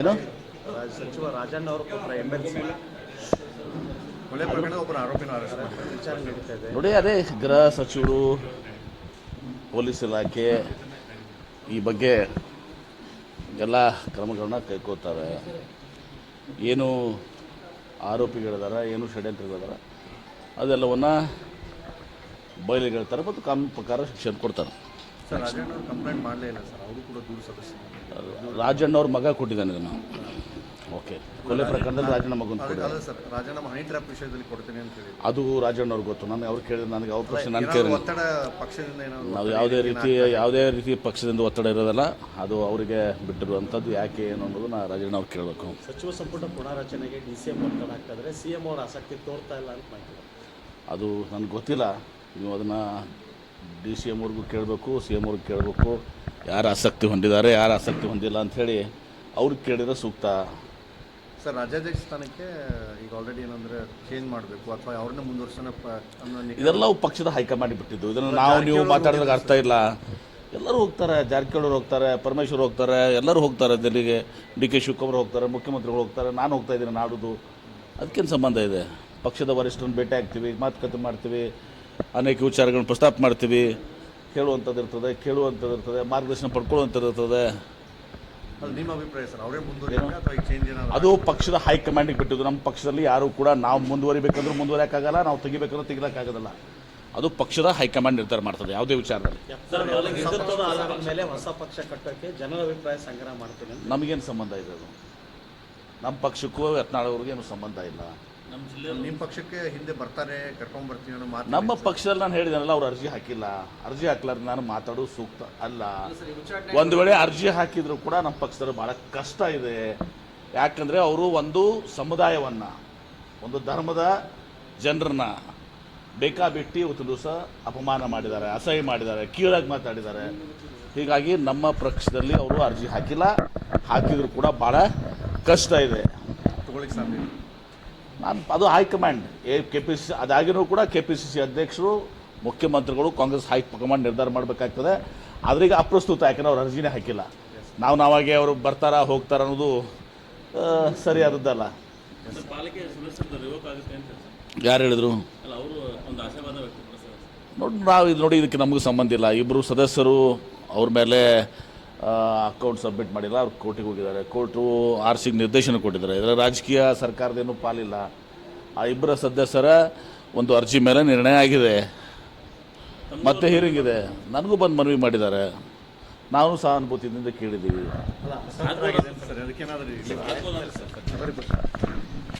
ಸಚಿವ ರಾಜಣ್ಣ ಅವರು ಕೊಟ್ಟರೆ ಎಂ ಎಲ್ ಸಿ ಕೊಲೆ ಪ್ರಕರಣದ ಒಬ್ಬರ ಆರೋಪಿನ ಅರೆಸ್ಟ್ ಮಾಡಿದ್ದಾರೆ ವಿಚಾರ ನಡೀತಾ ಇದೆ. ನೋಡಿ ಅದೇ ಗೃಹ ಸಚಿವರು ಪೊಲೀಸ್ ಇಲಾಖೆ ಈ ಬಗ್ಗೆ ಎಲ್ಲ ಕ್ರಮಗಳನ್ನ ಕೈಕೋತಾರೆ ಏನು ಆರೋಪಿಗಳಿದಾರ ಏನು ಷಡ್ಯಂತ್ರಗಳಿದಾರ ಅದೆಲ್ಲವನ್ನು ಬಯಲಿಗೆಳ್ತಾರೆ ಮತ್ತು ಕಾನೂನು ಪ್ರಕಾರ ಶಿಕ್ಷೆ ಕೊಡ್ತಾರೆ. ಸರ್ ರಾಜಣ್ಣ ಅವರು ಕಂಪ್ಲೇಂಟ್ ಮಾಡಲೇ ಇಲ್ಲ ಸರ್. ಅವರು ಕೂಡ ದೂರು ಸದಸ್ಯ ರಾಜಣ್ಣ ಅವ್ರ ಮಗ ಕೊಟ್ಟಿದ್ದಾನೆ ಇದನ್ನು. ಓಕೆ ಕೊಲೆ ಪ್ರಕರಣದಲ್ಲಿ ರಾಜಣ್ಣ ಮಗನ ಕೊಟ್ಟಿದ್ದಾರೆ. ಸರ್ ರಾಜಣ್ಣ ಹನಿ ಟ್ರ್ಯಾಪ್ ವಿಷಯದಲ್ಲಿ ಕೊಡ್ತೀನಿ ಅಂತ ಹೇಳಿ ಅದು ರಾಜಣ್ಣ ಅವ್ರಿಗೆ ಗೊತ್ತು. ನಾನು ಅವ್ರು ಕೇಳಿದ್ರೆ ನನಗೆ ಅವ್ರ ಪ್ರಶ್ನೆ ನಾನು ಕೇಳಿ ಒತ್ತಡ ಪಕ್ಷದಿಂದ ನಾವು ಯಾವುದೇ? ರೀತಿ ಯಾವುದೇ ರೀತಿ ಪಕ್ಷದಿಂದ ಒತ್ತಡ ಇರೋದಲ್ಲ ಅದು ಅವರಿಗೆ ಬಿಟ್ಟಿರುವಂಥದ್ದು ಯಾಕೆ ಏನು ಅನ್ನೋದು ನಾ ರಾಜಣ್ಣ ಅವ್ರು ಕೇಳಬೇಕು. ಸಚಿವ ಸಂಪುಟ ಪುನಾರಚನೆಗೆ ಡಿ ಸಿ ಎಂ ಒತ್ತಡ ಹಾಕಿದ್ರೆ ಸಿ ಎಂ ಅವ್ರ ಆಸಕ್ತಿ ತೋರ್ತಾ ಇಲ್ಲ ಅಂತ ಅದು ನನಗೆ ಗೊತ್ತಿಲ್ಲ. ನೀವು ಅದನ್ನು ಡಿ ಸಿ ಎಂ ಅವ್ರಿಗೂ ಕೇಳಬೇಕು ಸಿ ಎಂ ಅವ್ರಿಗೆ ಕೇಳಬೇಕು ಯಾರು ಆಸಕ್ತಿ ಹೊಂದಿದ್ದಾರೆ ಯಾರು ಆಸಕ್ತಿ ಹೊಂದಿಲ್ಲ ಅಂಥೇಳಿ ಅವ್ರಿಗೆ ಕೇಳಿದ್ರೆ ಸೂಕ್ತ. ಸರ್ ರಾಜ್ಯಾಧ್ಯಕ್ಷ ಸ್ಥಾನಕ್ಕೆ ಈಗ ಆಲ್ರೆಡಿ ಏನಂದ್ರೆ ಚೇಂಜ್ ಮಾಡಬೇಕು ಅಥವಾ ಅವ್ರನ್ನ ಮುಂದುವರ್ಸೋಣ ಇದೆಲ್ಲ ಪಕ್ಷದ ಹೈಕಮಾಂಡ್ ಬಿಟ್ಟಿದ್ದು. ಇದನ್ನು ನಾವು ನೀವು ಮಾತಾಡೋದಕ್ಕೆ ಅರ್ಥ ಇಲ್ಲ. ಎಲ್ಲರೂ ಹೋಗ್ತಾರೆ ಜಾರಕಿಹೊಳಿ ಹೋಗ್ತಾರೆ ಪರಮೇಶ್ವರ್ ಹೋಗ್ತಾರೆ ಎಲ್ಲರೂ ಹೋಗ್ತಾರೆ ದಿಲ್ಲಿಗೆ. ಡಿ ಕೆ ಶಿವಕುಮಾರ್ ಹೋಗ್ತಾರೆ ಮುಖ್ಯಮಂತ್ರಿಗಳು ಹೋಗ್ತಾರೆ ನಾನು ಹೋಗ್ತಾ ಇದ್ದೀನಿ ನಾಡುದು. ಅದಕ್ಕೇನು ಸಂಬಂಧ ಇದೆ? ಪಕ್ಷದ ವರಿಷ್ಠರನ್ನು ಭೇಟಿ ಆಗ್ತೀವಿ ಮಾತುಕತೆ ಮಾಡ್ತೀವಿ. ಅನೇಕ ವಿಚಾರಗಳನ್ನ ಪ್ರಸ್ತಾಪ ಮಾಡ್ತೀವಿ. ಕೇಳುವಂಥದ್ದು ಇರ್ತದೆ ಕೇಳುವಂಥದ್ದು ಇರ್ತದೆ ಮಾರ್ಗದರ್ಶನ ಪಡ್ಕೊಳ್ಳುವಂಥದ್ದು ಇರ್ತದೆ. ಅದು ನಿಮ್ಮ ಅಭಿಪ್ರಾಯ ಸರ್ ಅವರೇ ಮುಂದುವರಿಯಬೇಕು ಅಥವಾ ಈಗ ಚೇಂಜ್ ಏನಾದ್ರು ಅದು ಪಕ್ಷದ ಹೈಕಮಾಂಡಿಗೆ ಬಿಟ್ಟಿದ್ದು. ನಮ್ಮ ಪಕ್ಷದಲ್ಲಿ ಯಾರು ಕೂಡ ನಾವು ಮುಂದುವರಿಬೇಕಂದ್ರೆ ಮುಂದುವರಿಯೋಕ್ಕಾಗಲ್ಲ ನಾವು ತೆಗಿಬೇಕಂದ್ರೆ ತೆಗಿಲಕ್ಕಾಗೋದಿಲ್ಲ. ಅದು ಪಕ್ಷದ ಹೈಕಮಾಂಡ್ ನಿರ್ಧಾರ ಮಾಡ್ತದೆ ಯಾವುದೇ ವಿಚಾರದಲ್ಲಿ. ಮೇಲೆ ಹೊಸ ಪಕ್ಷ ಕಟ್ಟೋಕ್ಕೆ ಜನರ ಅಭಿಪ್ರಾಯ ಸಂಗ್ರಹ ಮಾಡ್ತೀನಿ ನಮಗೇನು ಸಂಬಂಧ ಇದೆ ಅದು? ನಮ್ಮ ಪಕ್ಷಕ್ಕೂ ಯತ್ನಾಳ್ ಅವ್ರಿಗೂ ಏನು ಸಂಬಂಧ ಇಲ್ಲ. ನಿಮ್ಮ ಪಕ್ಷಕ್ಕೆ ಹಿಂದೆ ಬರ್ತಾರೆ ಕರ್ಕೊಂಡ್ ಬರ್ತೀವಿ ಅನ್ನೋ ಮಾತು ನಮ್ಮ ಪಕ್ಷದಲ್ಲಿ ನಾನು ಹೇಳಿದಾನಲ್ಲ ಅವ್ರು ಅರ್ಜಿ ಹಾಕಿಲ್ಲ. ಅರ್ಜಿ ಹಾಕ್ಲಾರ್ದು ನಾನು ಮಾತಾಡೋದು ಸೂಕ್ತ ಅಲ್ಲ. ಒಂದು ವೇಳೆ ಅರ್ಜಿ ಹಾಕಿದ್ರು ಕೂಡ ನಮ್ಮ ಪಕ್ಷದಲ್ಲಿ ಭಾಳ ಕಷ್ಟ ಇದೆ. ಯಾಕಂದರೆ ಅವರು ಒಂದು ಸಮುದಾಯವನ್ನು ಒಂದು ಧರ್ಮದ ಜನರನ್ನ ಬೇಕಾಬಿಟ್ಟಿ ಒಂದು ದಿವಸ ಅಪಮಾನ ಮಾಡಿದ್ದಾರೆ ಅಸಹ್ಯ ಮಾಡಿದ್ದಾರೆ ಕೀಳಾಗಿ ಮಾತಾಡಿದ್ದಾರೆ. ಹೀಗಾಗಿ ನಮ್ಮ ಪಕ್ಷದಲ್ಲಿ ಅವರು ಅರ್ಜಿ ಹಾಕಿಲ್ಲ. ಹಾಕಿದ್ರು ಕೂಡ ಭಾಳ ಕಷ್ಟ ಇದೆ. ತಗೊಳ್ಳಿಕ್ಕೆ ಸಾಧ್ಯ. ನಾನು ಅದು high command A K P C ಅದಾಗಿನೂ ಕೂಡ ಕೆ ಪಿ ಸಿ ಸಿ ಅಧ್ಯಕ್ಷರು ಮುಖ್ಯಮಂತ್ರಿಗಳು ಕಾಂಗ್ರೆಸ್ ಹೈಕಮಾಂಡ್ ನಿರ್ಧಾರ ಮಾಡಬೇಕಾಗ್ತದೆ. ಅದರಿಗೆ ಅಪ್ರಸ್ತುತ ಯಾಕಂದ್ರೆ ಅವ್ರು ಅರ್ಜಿನೇ ಹಾಕಿಲ್ಲ. ನಾವು ನಾವಾಗೆ ಅವರು ಬರ್ತಾರ ಹೋಗ್ತಾರ ಅನ್ನೋದು ಸರಿಯಾದದ್ದಲ್ಲ. ಯಾರು ಹೇಳಿದ್ರು? ನೋಡಿ ನಾವು ಇದು ನೋಡಿ ಇದಕ್ಕೆ ನಮಗೂ ಸಂಬಂಧ ಇಲ್ಲ. ಇಬ್ಬರು ಸದಸ್ಯರು ಅವ್ರ ಮೇಲೆ ಅಕೌಂಟ್ ಸಬ್ಮಿಟ್ ಮಾಡಿಲ್ಲ, ಅವ್ರು ಕೋರ್ಟಿಗೆ ಹೋಗಿದ್ದಾರೆ. ಕೋರ್ಟು ಆರ್ ಸಿಗೆ ನಿರ್ದೇಶನ ಕೊಟ್ಟಿದ್ದಾರೆ. ಇದರ ರಾಜಕೀಯ ಸರ್ಕಾರದೇನು ಪಾಲಿಲ್ಲ. ಆ ಇಬ್ಬರ ಸದಸ್ಯರ ಒಂದು ಅರ್ಜಿ ಮೇಲೆ ನಿರ್ಣಯ ಆಗಿದೆ. ಮತ್ತೆ ಹಿಯರಿಂಗ್ ಇದೆ. ನನಗೂ ಬಂದು ಮನವಿ ಮಾಡಿದ್ದಾರೆ. ನಾನು ಸಹಾನುಭೂತಿಯಿಂದ ಕೇಳಿದ್ದೀವಿ.